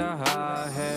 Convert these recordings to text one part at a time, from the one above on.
रहा है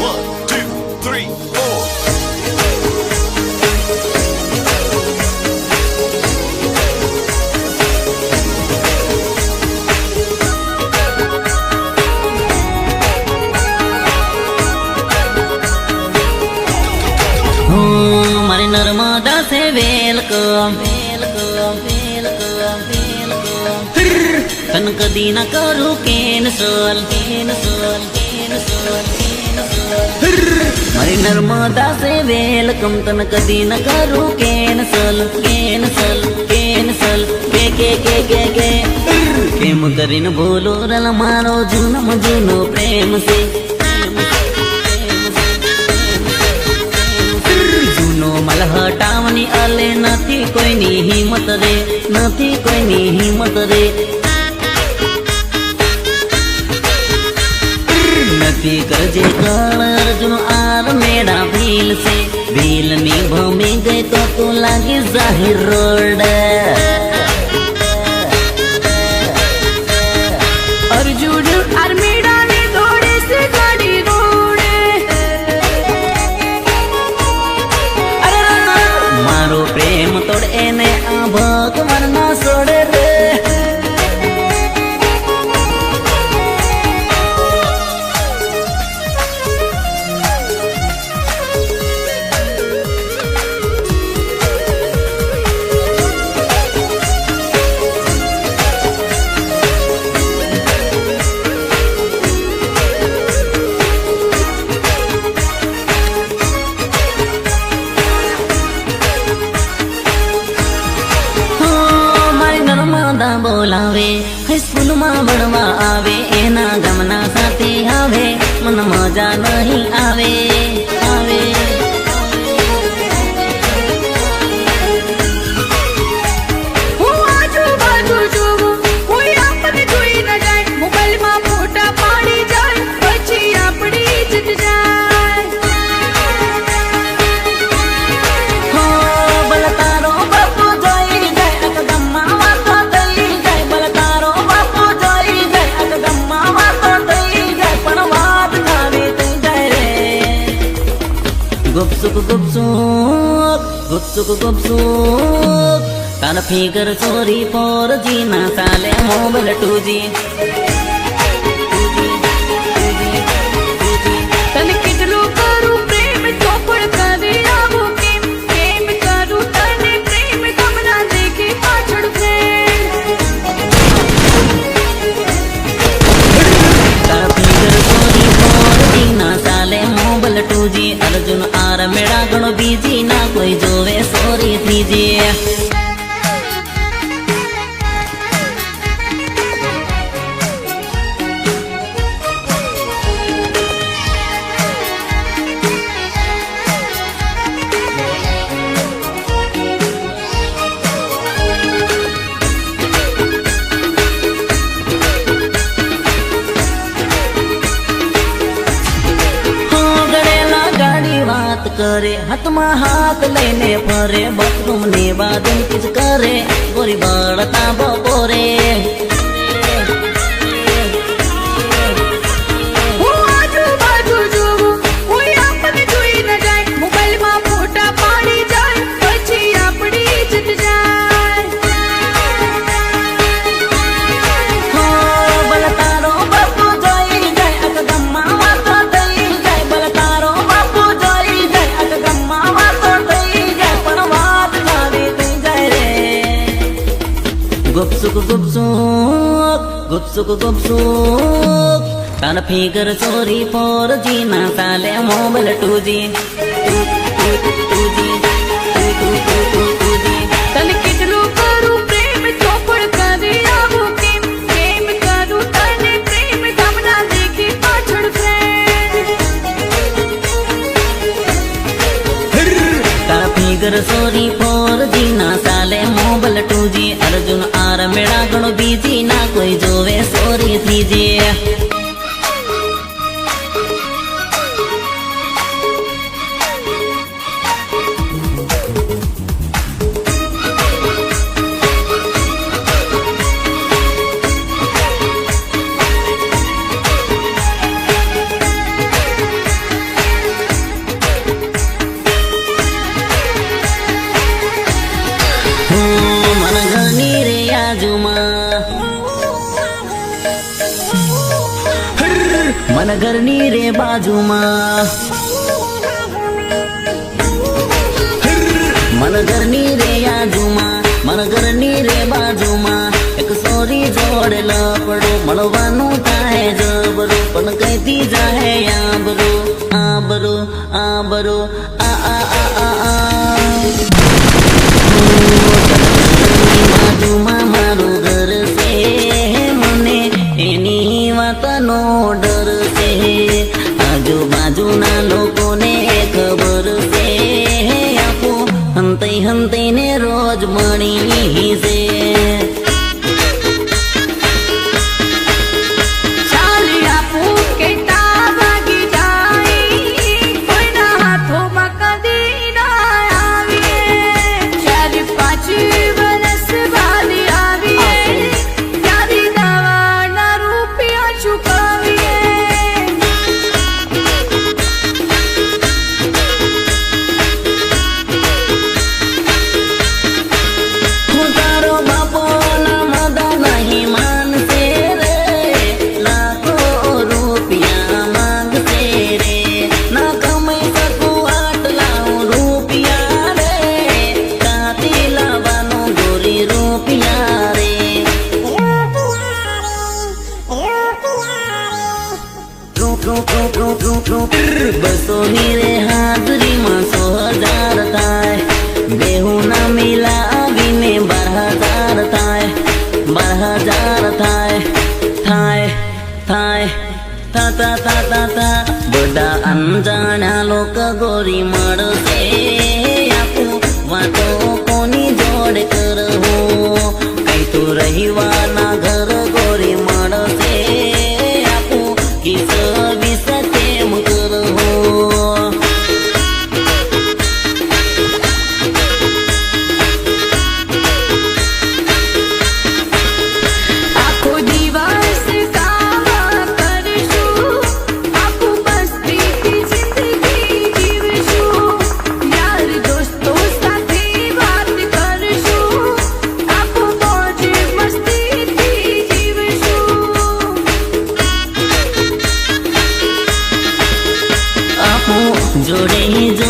One, two, three, four. હું મારી નર્મદા છે વેલકમ વેલકમ તન કદી ના કરું કેન્સલ કેન્સલ કેન્સલ કેન્સલ મારી નર્મદા સે વેલકમ તન કદી ન કરું કેન્સલ કેન સલ કે કે કે કે કે. કેમ કરીને બોલો રલ મારો જુનમ, જુનો પ્રેમ સે મલ હટાવની અલે નથી કોઈની હિંમત રે, નથી કોઈની હિંમત રે. નથી કરજે કળ અર્જુન આર મેડા ભીલ છે ભીલની ભમી ગઈ તો તું લાગી જાહેર રોડ. ફિગર ચોરી ફોર જી ના ચાલે મોબાઈલ ટુ જી હાથમાં હાથ લઈને ફરે બાથરૂમની કિસ કરે. ગોરી બળતા ગુપસુક ગુપસુક ગુપસુક તાર ફિગર ચોરી ફોર જી ના ચાલે મોબાઈલ ટુ જી તને કેટલું પણ ઘરની રે બાજુમાં. મન ઘરની રે યાદુમાં મન ઘરની રે બાજુમાં. એક સોરી જોડે લપડો મળવાનું થાય જબરો પણ કઈથી જાહે આબરો આબરો આબરો આ આ આ આ. জোরে জোরে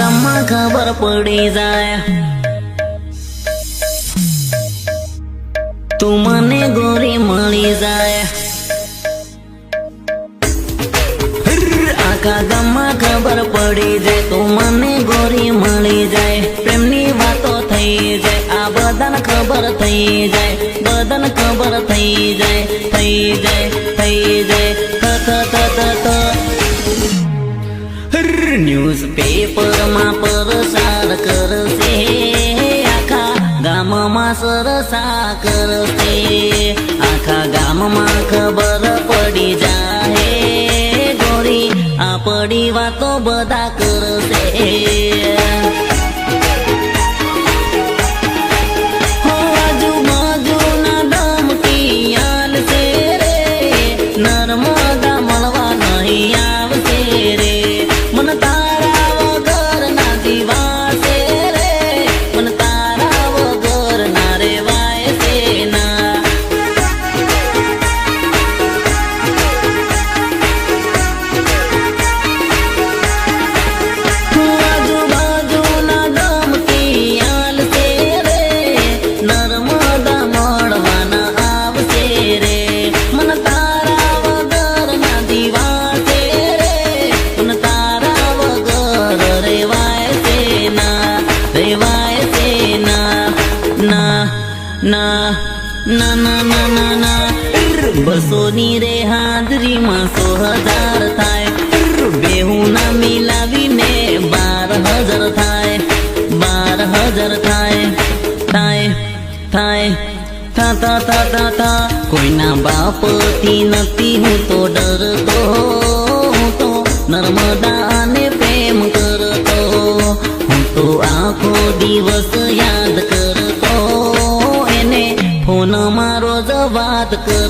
હું ખબર પડી જાય તું મને ગોરી મળી જાય આખા ગામમાં ખબર પડી જાય તું મને ગોરી મળી જાય પ્રેમની વાતો થઈ જાય આ બધાને ખબર થઈ જાય બધાને ખબર થઈ જાય થઈ જાય થઈ જાય ન્યૂઝ થ થ પરસાર કરશે. આખા ગામમાં સરસા કરશે. આખા ગામમાં ખબર પડી જાય ગોરી પડી વાતો બધા હજાર થાય થાય થાય, થા થા થા થા થા. કોઈના બાપથી નથી, હું તો ડરતો, હું તો નર્મદાને પ્રેમ કરતો. હું તો આખો દિવસ યાદ કરતો. એને ફોનમાં રોજ વાત કરતો